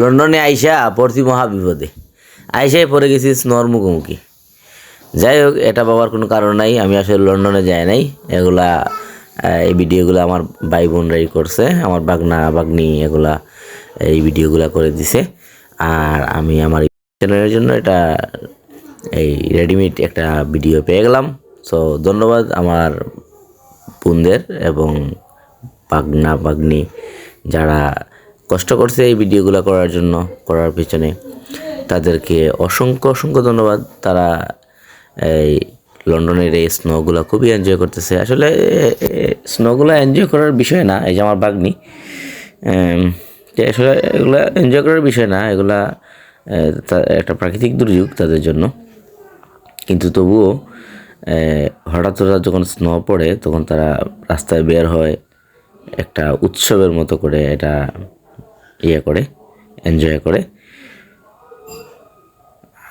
লন্ডনে আইসা পড়ছি মহা বিপদে আইসাই পড়ে গেছি স্নোর মুখোমুখি। যাই হোক, এটা বাবার কোনো কারণ নাই, আমি আসলে লন্ডনে যাই নাই। এগুলা এই ভিডিওগুলো আমার ভাই বোনরাই করছে, আমার বাগনা বাগনি এগুলা, এই ভিডিওগুলো করে দিছে। আর আমি আমার চ্যানেলের জন্য এটা, এই রেডিমেড একটা ভিডিও পেয়ে গেলাম। সো ধন্যবাদ আমার বোনদের এবং বাগনা বাগনি যারা কষ্ট করছে এই ভিডিওগুলো করার জন্য, করার পিছনে। তাদেরকে অসংখ্য অসংখ্য ধন্যবাদ। তারা এই লন্ডনের এই স্নোগুলো খুবই এনজয় করতেছে। আসলে স্নোগুলো এনজয় করার বিষয় না, এই যে আমার বাগনি। আসলে এগুলো এনজয় করার বিষয় না, এগুলা একটা প্রাকৃতিক দুর্যোগ তাদের জন্য। কিন্তু তবুও হঠাৎ হঠাৎ যখন স্নো পড়ে, তখন তারা রাস্তায় বের হয় একটা উৎসবের মতো করে, এটা ইয়ে করে এনজয় করে।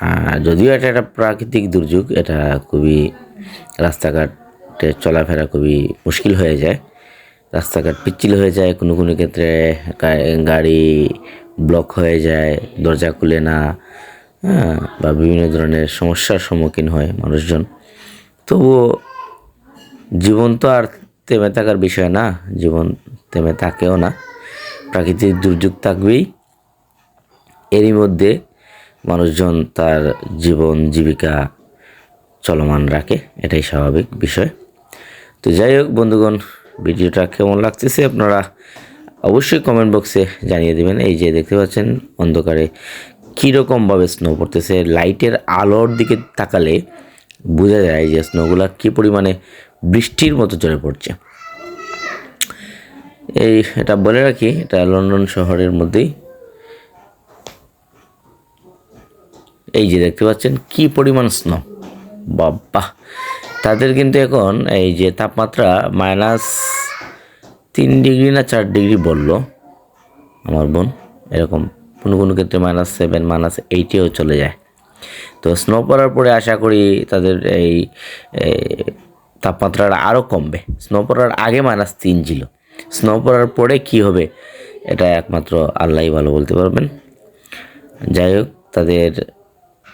আর যদিও এটা একটা প্রাকৃতিক দুর্যোগ, এটা খুবই রাস্তাঘাটে চলাফেরা খুবই মুশকিল হয়ে যায়। রাস্তাঘাট পিচ্ছিল হয়ে যায়, কোনো কোনো ক্ষেত্রে গাড়ি ব্লক হয়ে যায়, দরজা খুলে না হ্যাঁ বা বিভিন্ন ধরনের সমস্যার সম্মুখীন হয় মানুষজন। তবুও জীবন তো আর থেমে থাকার বিষয় না, জীবন থেমে থাকেও না। প্রাকৃতিক দুর্যোগ থাকবেই। এরই মধ্যে মানুষজন তার জীবন জীবিকা চলমান রাখে, এটাই স্বাভাবিক বিষয়। তো যাই হোক বন্ধুগণ, ভিডিওটা কেমন লাগতেছে আপনারা অবশ্যই কমেন্ট বক্সে জানিয়ে দেবেন। এই যে দেখতে পাচ্ছেন, অন্ধকারে কীরকমভাবে স্নো পড়তেছে। লাইটের আলোর দিকে তাকালে বোঝা যায় যে স্নোগুলা কী পরিমাণে বৃষ্টির মতো চলে পড়ছে। এই এটা বলে রাখি, এটা লন্ডন শহরের মধ্যেই। এই যে দেখতে পাচ্ছেন, কি পরিমাণ স্নো। বাবা তাদের কিন্তু এখন এই যে তাপমাত্রা মাইনাস তিন ডিগ্রি না চার ডিগ্রি বলল, আমার বোন। এরকম কোনো কোনো ক্ষেত্রে মাইনাস সেভেন, মাইনাস এইটেও চলে যায়। তো স্নো পড়ার পরে আশা করি তাদের এই তাপমাত্রাটা আরও কমবে। স্নো পড়ার আগে মাইনাস তিন ছিল। স্নো পড়ার পরে কি হবে? এটা একমাত্র আল্লাহই ভালো বলতে পারবেন। যাই হোক, তাদের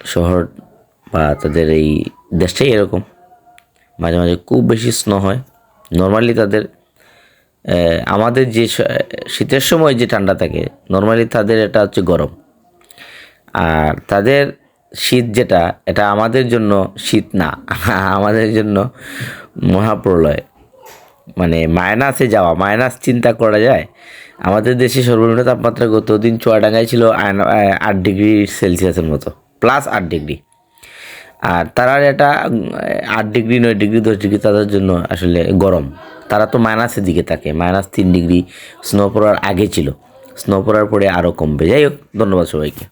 শহর বা তাদের এই দেশটাই এরকম। মাঝে মাঝে খুব বেশি স্নো হয়। নর্মালি তাদের আমাদের যে শীতের সময় যে ঠান্ডা থাকে নর্মালি তাদের এটা হচ্ছে গরম। আর তাদের শীত যেটা, এটা আমাদের জন্য শীত না, আমাদের জন্য মহাপ্রলয়। মানে মাইনাসে যাওয়া, মাইনাস চিন্তা করা যায়। আমাদের দেশে সর্বনিম্ন তাপমাত্রা গত দিন চুয়াডাঙ্গায় ছিল আট ডিগ্রি সেলসিয়াসের মতো প্লাস আট ডিগ্রি। আর তারা এটা আট ডিগ্রি, নয় ডিগ্রি, দশ ডিগ্রি তাদের জন্য আসলে গরম। তারা তো মাইনাসের দিকে থাকে, মাইনাস তিন ডিগ্রি স্নো পড়ার আগে ছিল। স্নো পড়ার পরে আরও কমবে। যাই হোক, ধন্যবাদ সবাইকে।